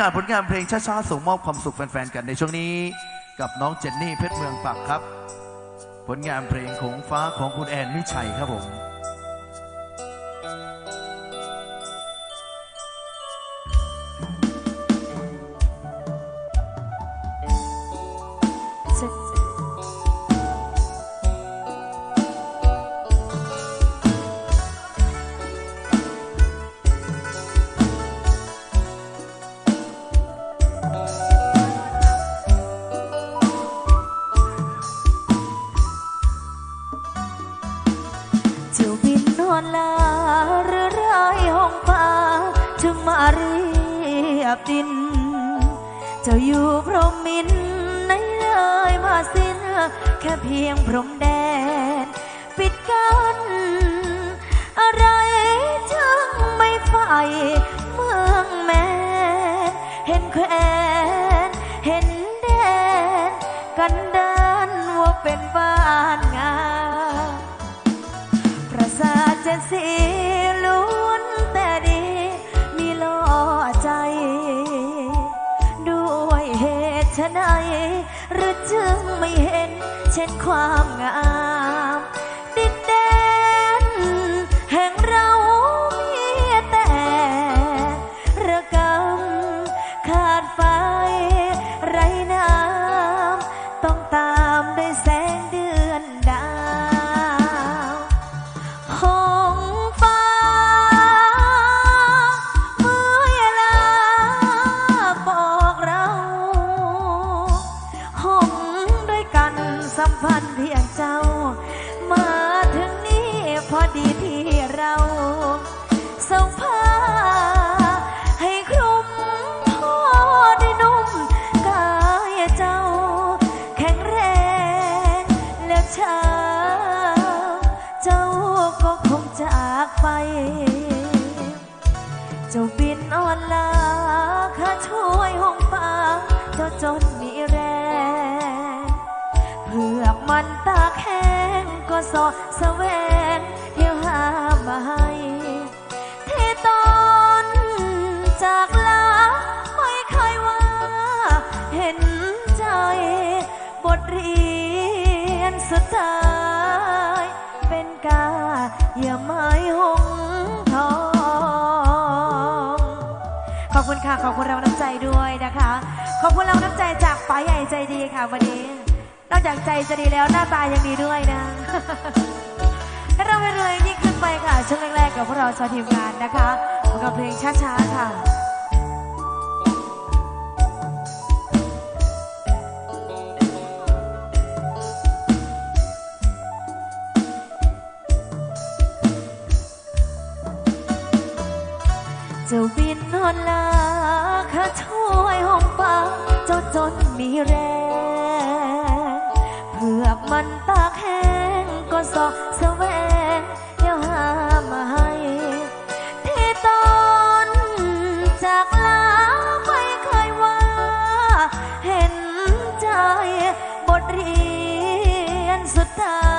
การผลงานเพลงช้าๆส่งมอบความสุขแฟนๆกันในช่วงนี้ กับน้องเจนนี่เพชรเมืองปักครับ ผลงานเพลงของฟ้าของคุณแอนมิชัยครับผม เช่นความงาม สอแสวงเที่ยวหามาให้ที่ตอนจากลาไม่เคยว่าเห็นใจ บทเรียนสุดท้าย เป็นกาอย่าไม้หงทอง ขอบคุณค่ะ ขอบคุณเราน้ำใจด้วยนะคะ ขอบคุณเราน้ำใจจากป๋าใหญ่ใจดีค่ะวันนี้ นอกจากใจจะดีแล้วหน้าตายังดีด้วยนะให้เราเรื่อยยิ่งขึ้นไปค่ะ ช่วงแรกๆกับพวกเราชาวทีมงานนะคะกับเพลงช้าๆค่ะจ้าบินนอนลาข้าช่วยห้องฟ้าเจ้าจนมีแรง สอกแสวงเดี๋ยวหามาให้ที่ตอนจากลาไม่เคยว่า เห็นใจบทเรียนสุดท้า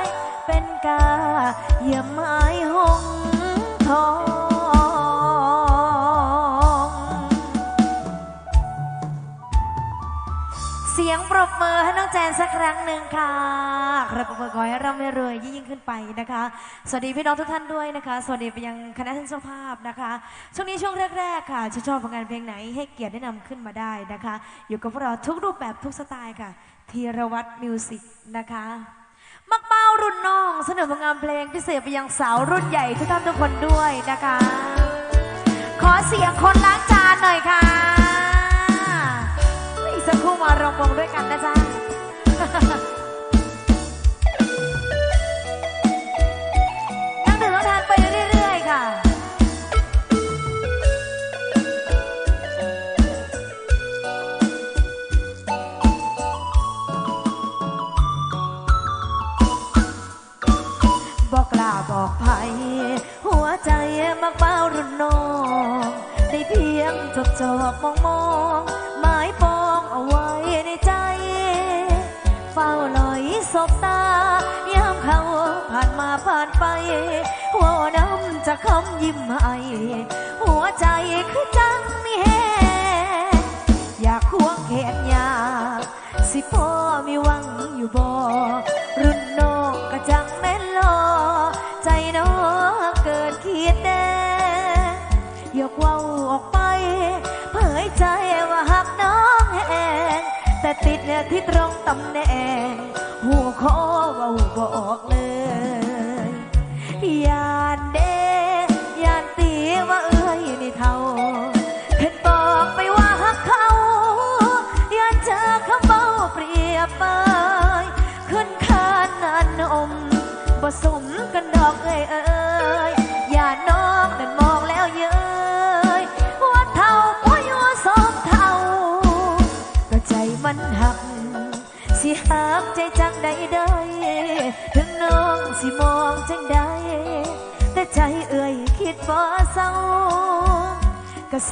ย เป็นกาเยี่ยมไม้หงทอง ปรบมือให้น้องแจนสักครั้งหนึ่งค่ะครับปรบมือขอให้เราไม่รวยยิ่งขึ้นไปนะคะ สวัสดีพี่น้องทุกท่านด้วยนะคะ สวัสดีไปยังคณะท่านเจ้าภาพนะคะ ช่วงนี้ช่วงแรกๆค่ะชื่นชอบผลงานเพลงไหนให้เกียรติได้นำขึ้นมาได้นะคะ อยู่กับพวกเราทุกรูปแบบทุกสไตล์ค่ะธีรวัตรมิวสิกนะคะมักเป้ารุ่นน้อง เสนอผลงานเพลงพิเศษไปยังสาวรุ่นใหญ่ทุกท่านทุกคนด้วยนะคะ ขอเสียงคนล้างจานหน่อยค่ะ มารองวงด้วยกันนะจ๊ะนั่งดื่มน้ำทานไปเรื่อยๆค่ะบอกกล้าบอกไผหัวใจมักเป้ารุ่นน้อง ได้เพียงจบจอบมองมอง จ เฝ้าหน่อยสบตายามเขาผ่านมาผ่านไป หัวน้ำจะคำยิ้มให้หัวใจคือจังมีแหงอยากควงแขน ที่ตรงตำแหน่ง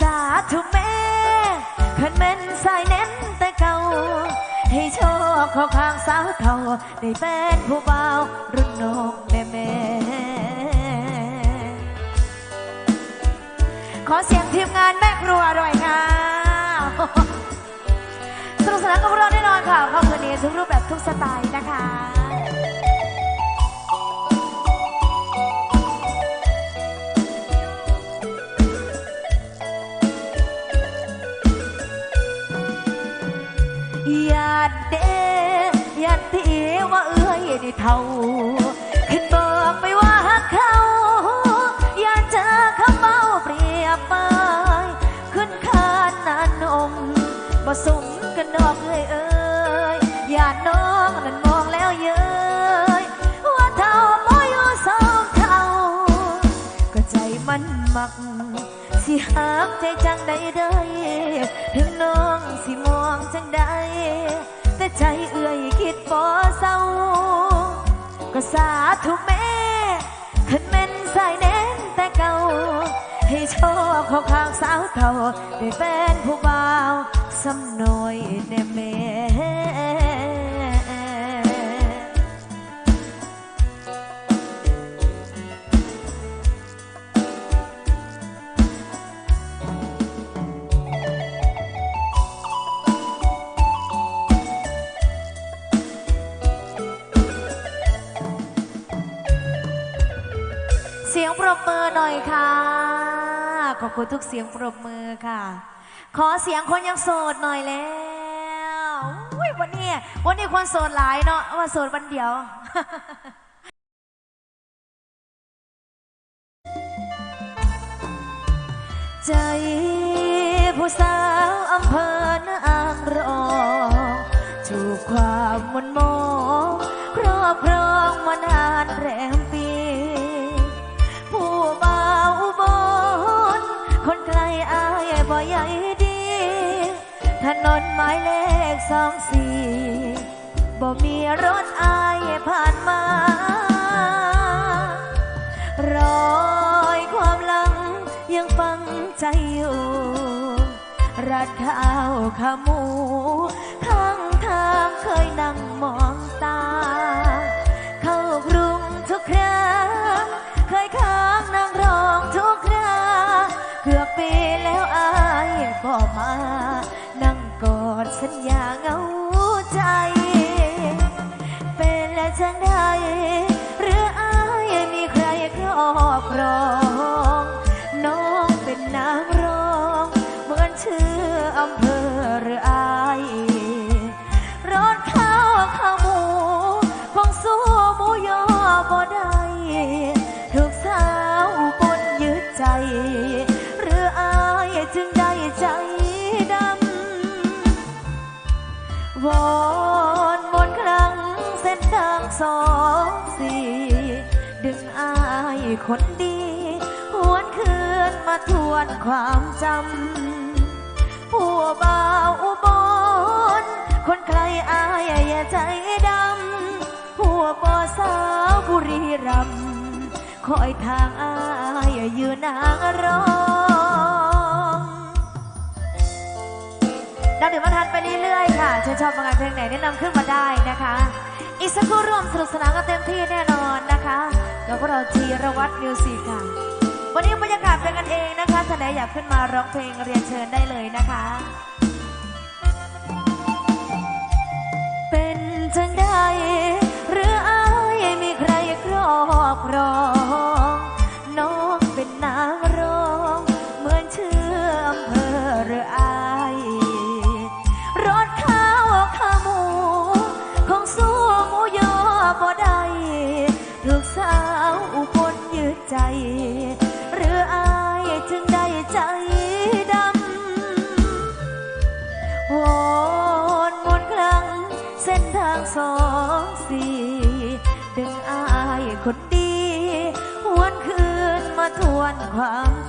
สาธุแม่ขันแม่นสายแน่นแต่เก่า ให้โชคเข้าข้างสาวเท่าได้เป็นผู้บ่าวรุ่นน้องแม่แม่ขอเสียงทีมงานแม่ครัวหน่อยค่ะสนุกสนานกับพวกเราแน่นอนค่ะค่ำคืนนี้ทุกรูปแบบทุกสไตล์นะคะ เท่าเห็นบอกไปว่าเขาอย่าเจอคำเมาเปรียบเปยขึ้นคานนานอมบ่สมกันดอกเลยเอ้ยอย่าน้องนั่นมองแล้วเย้ยว่าเท่าบ่อยู่สองเท่าก็ใจมันมัก สิหักใจจังใดได้ถึงน้องสิมองจังใดแต่ใจเอื่อยคิดบ่เศร้า ก็สาธุแม่ขันเม่นสายเน้นแต่เก่า ให้โชคของข้างสาวเก่าได้เป็นผู้บ่าวสำน้อยในเม่ อบคุณทุกเสียงปรบมือค่ะ ขอเสียงคนยังโสดหน่อยแล้วอุ๊ยวันนี้วันนี้คนโสดหลายเนาะว่าโสดวันเดียวใจผู้สาวอำเภอนางรองถูกความมนมอง บ่ใหญ่ดี ถนนหมายเลขสองสี่บ่มีรถอายผ่านมา รอยความหลังยังฟังใจอยู่ รัดข้าวขาหมู ข้างทางเคยนั่งมองตา เข้ากรุงทุกครั้งเคยค้างนั่งร้องทุก กือบปีแล้วอายก็มา นั่งกอดสัญญาเหงาใจ เป็นและจังได้ อนมนครั้งเส้นทางสองสี่ดึงอายคนดีหวนคืนมาทวนความจำผู้บ่าวอุบลคนใครอายอย่าใจดำผู้บ่สาวบุรีรัมคอยทางอายอยู่นางรอ งดาวดื่มมาทานไปเรื่อยๆค่ะชื่นชอบฟังานเพลงไหนแนะนำขึ้นมาได้นะคะ อีกสักครู่ร่วมสนุกสนานกันเต็มที่แน่นอนนะคะกับพวกเราทีรวัตรมิวสิกค่ะ วันนี้บรรยากาศเป็นกันเองนะคะท่านไหนอยากขึ้นมาร้องเพลงเรียนเชิญได้เลยนะคะ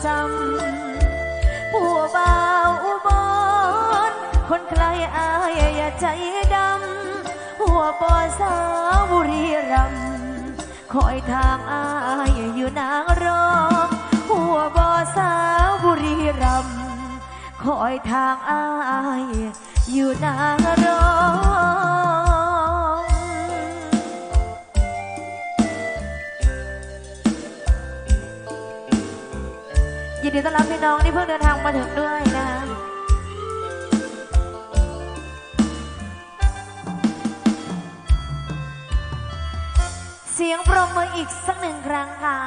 จำผู้บ่าวอุบลคนใครอายอย่าใจดำ หัวปอสาวบุรีรัมคอยทางอายอยู่นางรองหัวบ่อสาวบุรีรัมคอยทางอายอยู่นางรอง ยินดีต้อนรับพี่น้องที่เพิ่งเดินทางมาถึงด้วยนะเสียงปรบมืออีกสักหนึ่งครั้งค่ะ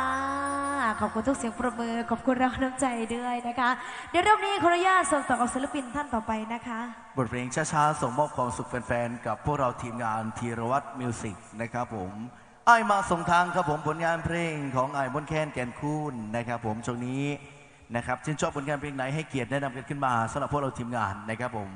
ขอบคุณทุกเสียงปรบมือ ขอบคุณแรงน้ำใจด้วยนะคะ เดี๋ยวรอบนี้ขออนุญาตส่งต่อกับศิลปินท่านต่อไปนะคะ บทเพลงช้าๆส่งมอบความสุขแฟนๆ กับพวกเราทีมงานธีรวัตรมิวสิกนะครับผมไอ้มาส่งทางครับผมผลงานเพลงของไอ้มนต์แคนแกนคูนนะครับผมช่วงนี้ นะครับชื่นชอบผลงานเพลงไหนให้เกียรติแนะนำกันขึ้นมาสำหรับพวกเราทีมงานนะครับผม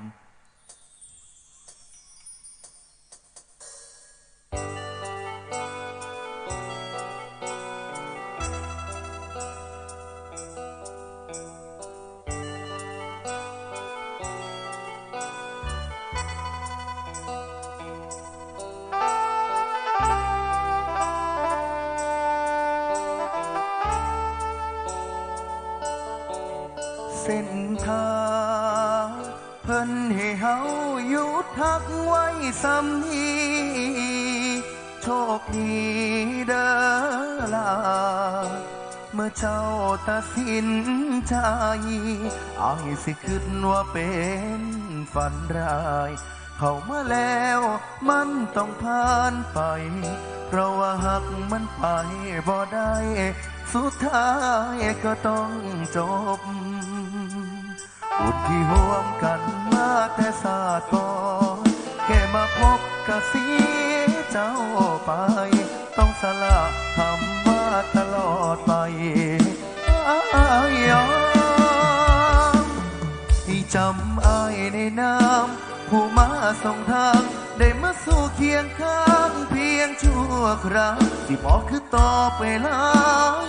ฝันร้าย เข้ามาแล้วมันต้องผ่านไป เพราะว่าหักมันไปบ่ได้ สุดท้ายก็ต้องจบบุญที่ห่วมกันมาแต่ศาสตร์ก่อนแค่มาพบก็เสียเจ้าไป ต้องสละคำว่าตลอดไปอาย ในน้ำผู้มาส่งทาง ได้มาสู่เคียงข้างเพียงชั่วคราวที่บอกคือต่อไปหลา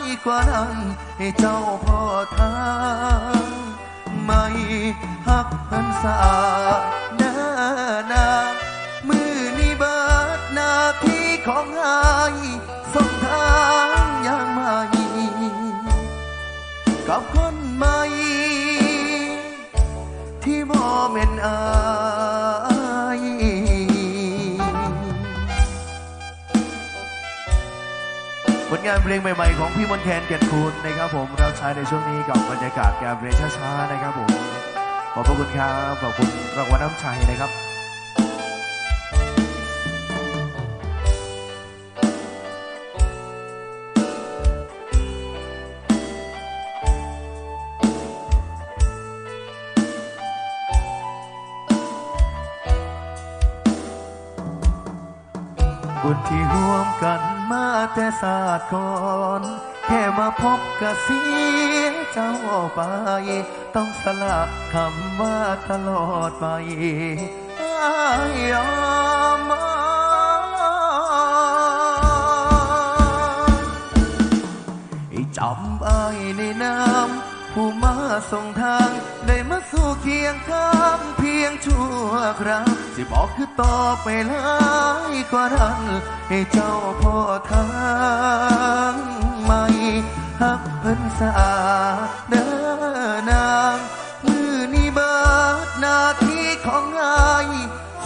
ยกว่านั้น ให้เจ้าพ่อทางไม่หักพันษาเน้อนามือนี้เบิดหน้าที่ของอายส่งทางอย่างใหม่กับคนใหม่ เม็นอายผลงานเพลงใหม่ๆของพี่มนแคนแก่นคูณนะครับผมเราใช้ในช่วงนี้กับบรรยากาศการเพลงช้าๆนะครับผมขอบพระคุณครับขอบคุณรางวัลน้ำชัยนะครับ ศาสตร์ก่อน แค่มาพบกะเสียเจ้าไป ต้องสละคำว่าตลอดไปอายยอมให้จำอายในน้ำผู้มาส่งทาง ได้มาสู่เคียงข้างเพียงชั่วคราวสิบอกคือต่อไปหลาย กว่านั้น ให้เจ้าพ่อทางใหม่หักเพิ่นสะอาดเด้อนางมือนี้เบิดหน้าที่ของอาย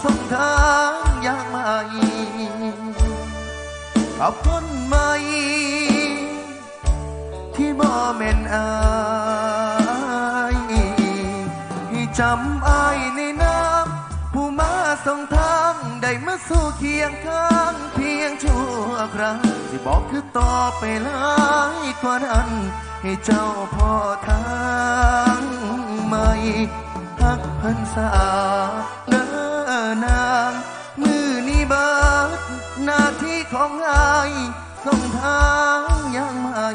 ส่งทางอย่างใหม่กับคนใหม่ ที่บ่แม่นอายให้จำอายในน้ำผู้มาส่งทาง ได้มาสู่เคียงข้างเพียงชั่วครั้งที่บอกคือต่อไปหลายกว่านั้น ให้เจ้าพ่อทางใหม่ฮักพันสาเด้อนาง มือนี้บิดหน้าที่ของอายส่งทางยังใหม่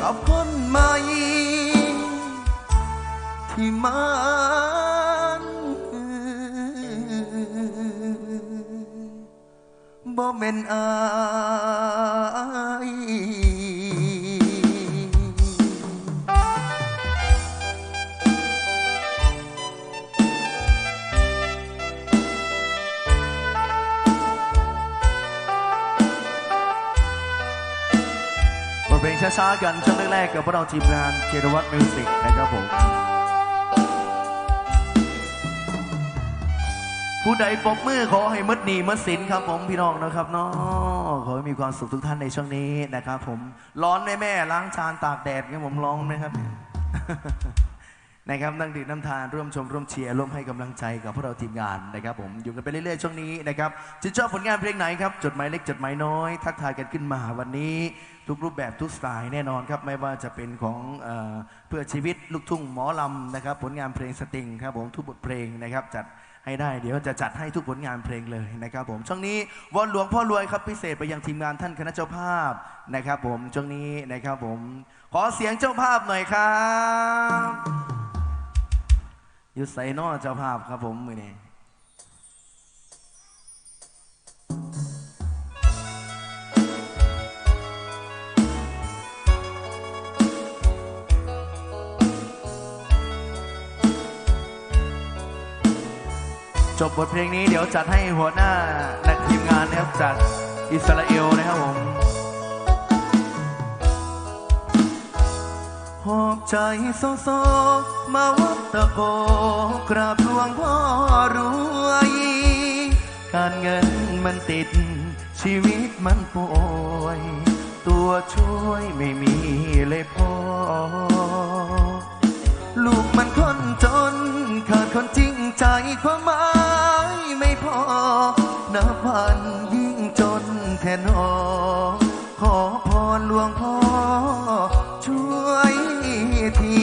กับคนใหม่ที่มัน แม่นอายบทเพลงช้าๆกันช่วงแรกๆกับพวกเราทีมงานเจรวัตมิวสิกนะครับผม ผู้ใดปรบมือขอให้มดหนีมดสินครับผมพี่น้องนะครับเนาะขอให้มีความสุขทุกท่านในช่วงนี้นะครับผมร้อนไหมแม่ล้างจานตากแดดครับผมร้องไหมครับ นะครับนั่งดื่มน้ำทานร่วมชมร่วมเชียร์ร่วมให้กำลังใจกับพวกเราทีมงานนะครับ ผมอยู่กันไปเรื่อยๆช่วงนี้นะครับจะชอบผลงานเพลงไหนครับจดหมายเล็กจดหมายน้อย ทักทายกันขึ้นมาวันนี้ทุกรูปแบบทุกสไตล์แน่นอนครับไม่ว่าจะเป็นของเอ่อเพื่อชีวิตลูกทุ่งหมอลำนะครับผลงานเพลงสตริงครับผมทุกบทเพลงนะครับจัด ให้ได้เดี๋ยวจะจัดให้ทุกผลงานเพลงเลยนะครับผมช่วงนี้วอนหลวงพ่อรวยครับพิเศษไปยังทีมงานท่านคณะเจ้าภาพนะครับ ผมช่วงนี้นะครับผมขอเสียงเจ้าภาพหน่อยครับยู่ใส่นอเจ้าภาพครับผมมือนี้ จบบทเพลงนี้เดี๋ยวจัดให้หัวหน้านักทีมงานนะครับจากอิสราเอลนะครับผมหอบใจโซโซมาวัดตะโกกราบหลวงพ่อรวยการเงินมันติด ชีวิตมันป่วย ตัวช่วยไม่มีเลยพ่อ ลูกมันคนจนขาดคนจริงใจความหมายไม่พอ นับวันยิ่งจนแทนอขอพรหลวงพ่อ ช่วยที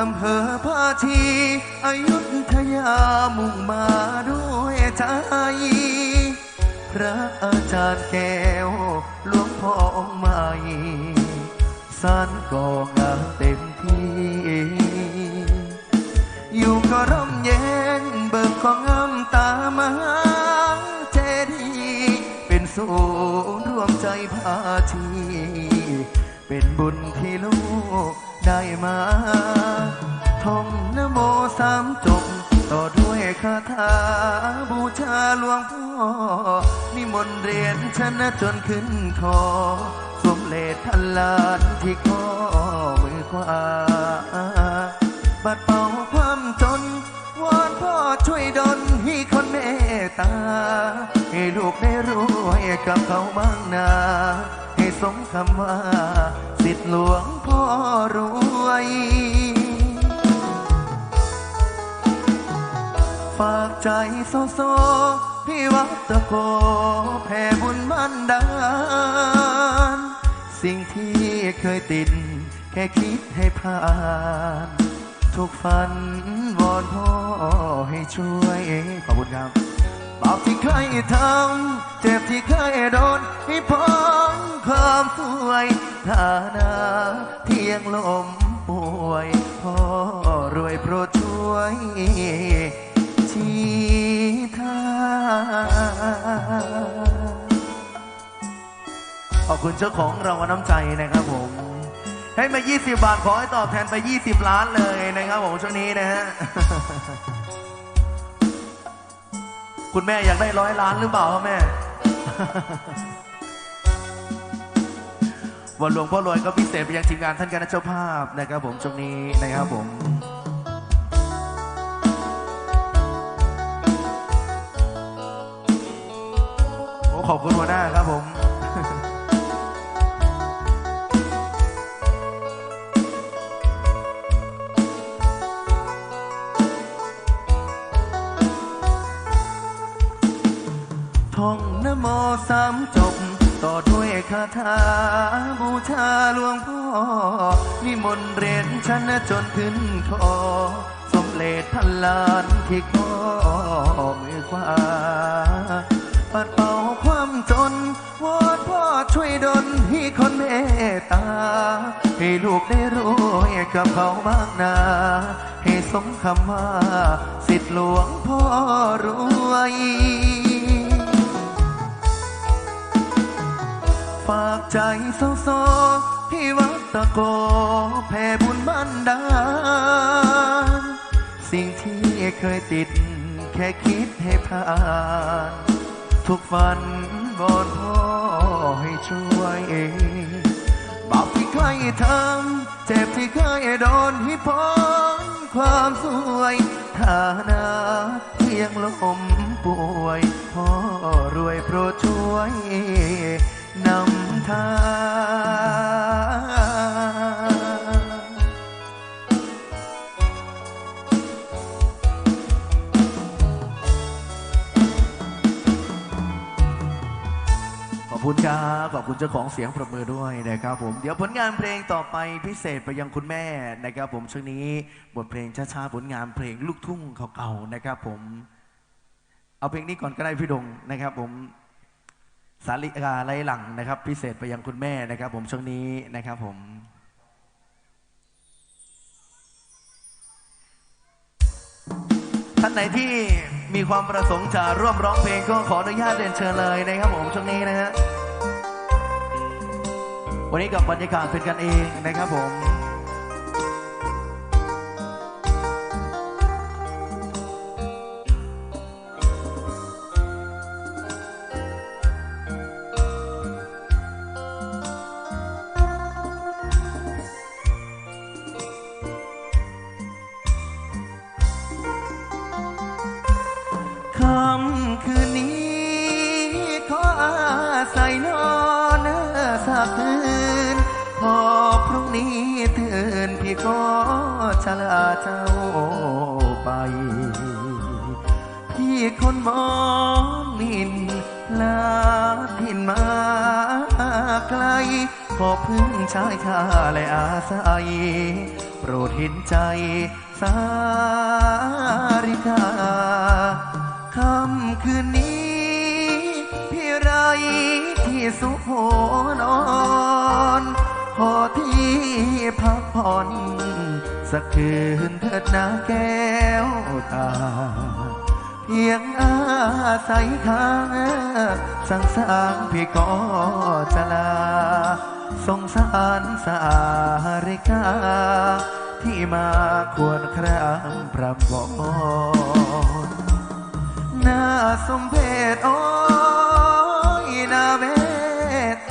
อำเภอภาชีอายุทยามุ่งมาด้วยใจ พระอาจารย์แก้วหลวงพ่อองค์ใหม่ สานก็งามเต็มที่ อยู่ก็ร่มเย็นเบิกก็งามตามหาเจดีย์เป็นศูนย์รวมใจพาชีเป็นบุญที่ลูกได้มาท่องนโมสามจบต่อด้วยคาถาบูชาหลวงพ่อนิมนต์เรียนชนะจนขึ้นคอ เลดพันลานที่ข้อมือขวาบัดเป่าความจน วอนพ่อช่วยดลให้คนเมตตา ให้ลูกได้รวยกับเขาบ้างนา ให้สมคำว่า สิทธิหลวงพ่อรวยฝากใจโซโซพี่วัดตะโกแผ่บุญบันดา สิ่งที่เคยติด แค่คิดให้ผ่าน ทุกฝันวอนพ่อให้ช่วยขอบคุณครับบาปที่เคยทำเจ็บที่เคยโดนให้พ้นความสวยฐานะเที่ยงลมป่วยพ่อรวยโปรดช่วยชีทาง ขอบคุณเจ้าของรางวัลน้ำใจนะครับผม ให้มา 20 บาทขอให้ตอบแทนไป 20 ล้านเลยนะครับผมช่วงนี้นะฮะ คุณแม่อยากได้ร้อยล้านหรือเปล่าครับแม่ วันหลวงพ่อรวยก็พิเศษไปยังทีมงานท่านคณะเจ้าภาพนะครับผมช่วงนี้นะครับผมโอ้ขอบคุณหัวหน้าครับผม สามจบ ต่อด้วยคาถา บูชาหลวงพ่อ นิมนต์เรียนชนะจนขึ้นคอสมเลดพันล้านที่ข้อมือขวาปัดเป่าความจนวอนพ่อช่วยดลให้คนเมตตา ให้ลูกได้รวยกับเขาบ้างนาให้สมคำว่า สิทธิหลวงพ่อรวย ฝากใจโซโซที่วัดตะโกแผ่บุญบันดาลสิ่งที่เคยติด แค่คิดให้ผ่าน ทุกฝันบอนพ่อให้ช่วยเบาปที่เคยทำเจ็บที่เคยโดนให้พ้นความสวยฐานะเพียงลมป่วยพ่อรวยโปรดช่วย นำทางขอบคุณครับ ขอบคุณเจ้าของเสียงประมือด้วยนะครับผม เดี๋ยวผลงานเพลงต่อไปพิเศษไปยังคุณแม่นะครับผมช่วงนี้บทเพลงช้าๆผลงานเพลงลูกทุ่งเก่าๆนะครับผม เอาเพลงนี้ก่อนก็ได้พี่ดงนะครับผม สาลิกาไรหลังนะครับ พิเศษไปยังคุณแม่นะครับ ผมช่วงนี้นะครับผมท่านไหนที่มีความประสงค์จะร่วมร้องเพลงก็ขออนุญาตเรียนเชิญเลยนะครับผมช่วงนี้นะฮะวันนี้กับบรรยากาศเป็นกันเองนะครับผม โปรดเห็นใจสาริกาค่ำคืนนี้พี่ไรที่สุโขนอนขอที่พักผ่อน สักคืนเถิดนาแก้วตา เพียงอาศัยค้างสังสารพี่ก็จะลา สงสารสาริกา ที่มาควรครามพระบอนน่าสมเพชโอ้ยน่าเว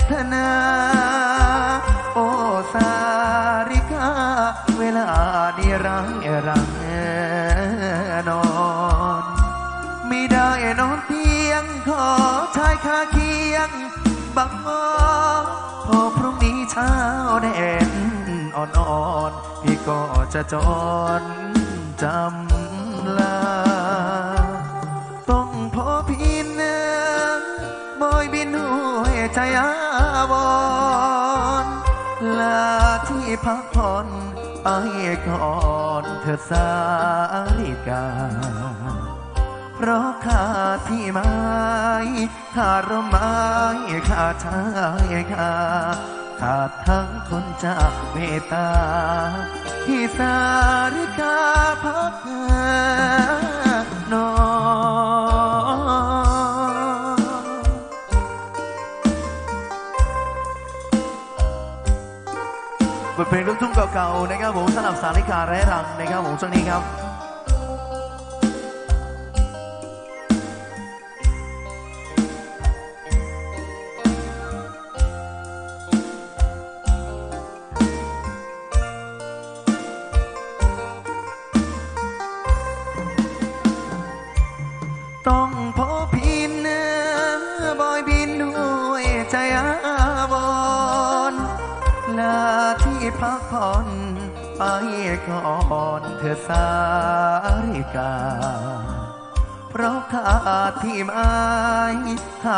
ทนา โอสาริกา เวลานี้รัง ชายคาเคียง บังมอพอพรุ่งนี้เช้าแดดอ่อนๆพี่ก็จะจรจำลา ต้องพอพี่เนื้อบอยบินหัวใจอาวรลาที่พักผ่อนไปก่อนเธอสาริกา ราะขาดที่ไม้ขาดร่มไม้ขาดชายคาขาดทั้งคนจากเมตตา ที่สาริกาพักนอนบทเพลงลูกทุ่งเก่าๆนะครับผมสำหรับสาริกาแร้รังนะครับผมช่วงนี้ครับ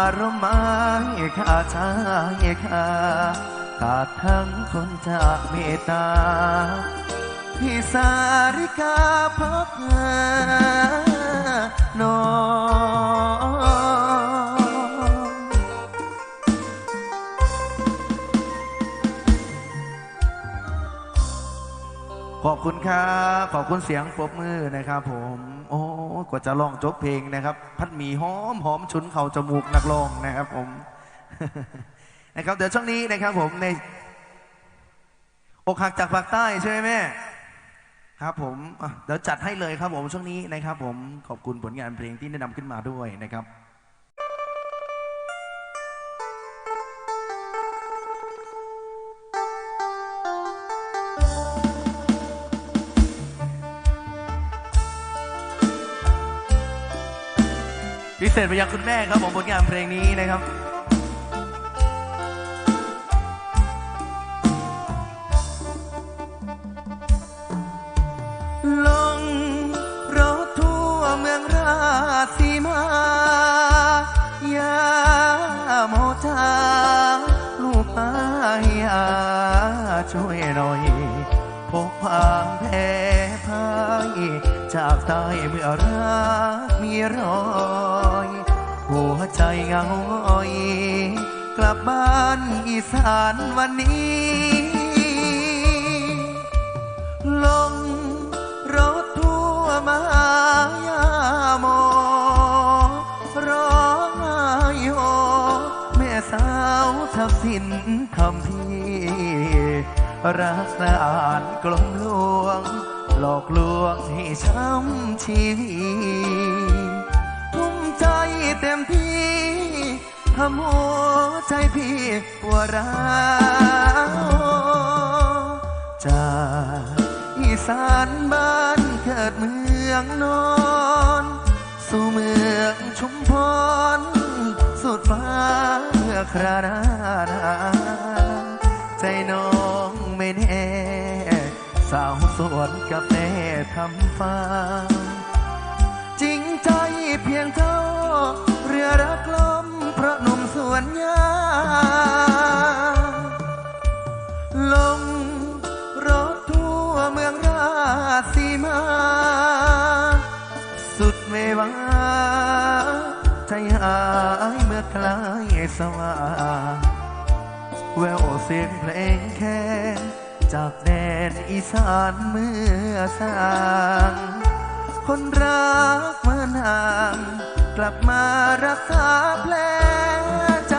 าร่มไม้าดชายคาขาดทั้งคนจากเมตตาพี่สาริกาพักนอนขอบคุณครับ ขอบคุณเสียงปรบมือนะครับผม กว่าจะร้องจบเพลงนะครับ พัดหมีหอมหอมชุนเข่าจมูกนักร้องนะครับผมนะครับเดี๋ยวช่วงนี้นะครับผมในอกหักจากภาคใต้ใช่ไหมแม่ครับผมเดี๋ยวจัดให้เลยครับผมช่วงนี้นะครับผมขอบคุณผลงานเพลงที่แนะนำขึ้นมาด้วยนะครับ ษไปยังคุณแม่ครับผมผลงานเพลงนี้นะครับลงรถทั่วเมืองราศีมายาโมจาลูกตายาช่วยหน่อยพกพางแพ้พายจากใต้เมื่อรักมีรอย หัวใจเหงาอ้อย กลับบ้านอีสานวันนี้ ลงรถทั่วมายาโม ร้องไห้โฮแม่สาวทับสินคำพี่รักสะอาดกลมลวง หลอกลวงให้ช้ำชีวิต เต็มที่ทำหัวใจพี่ปวดร้าวจากอีสานบ้านเกิดเมืองนอน สู่เมืองชุมพร สุดฟ้าเมื่อครานาใจน้องไม่แน่ สาวสวนกาแฟทำฟ้า ใจเพียงเท่า เรือรักลมเพราะหนุ่มสวนยาลงรถทั่วเมืองราศีมา สุดเววาใจหายเมื่อใกล้สว่างแววเสียงเพลงแค่จากแดนอีสานเมื่อสร้าง คนรักเมือนาง กลับมารักษาแผลใจ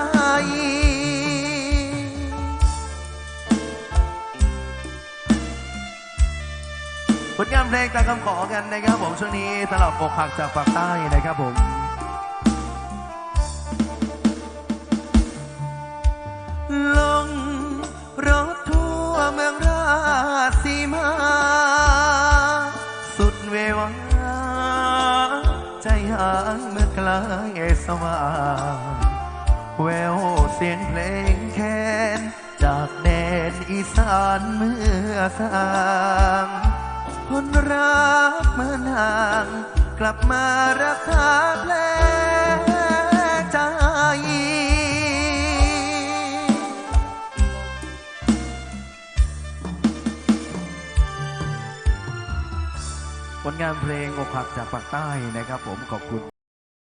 ผลงานเพลงตามคำขอกันนะครับผมช่วงนี้สำหรับอกหักจากปากใต้นะครับผมลงรถทั่วเมืองราศีมาางเมื่อไกลสว่างแววเสียงเพลงแค้นจากแดนอีสานเมื่อสางคนรักเมือนาง กลับมารักษาแผล ผลงานเพลงอกหักจากปากใต้นะครับผมขอบคุณ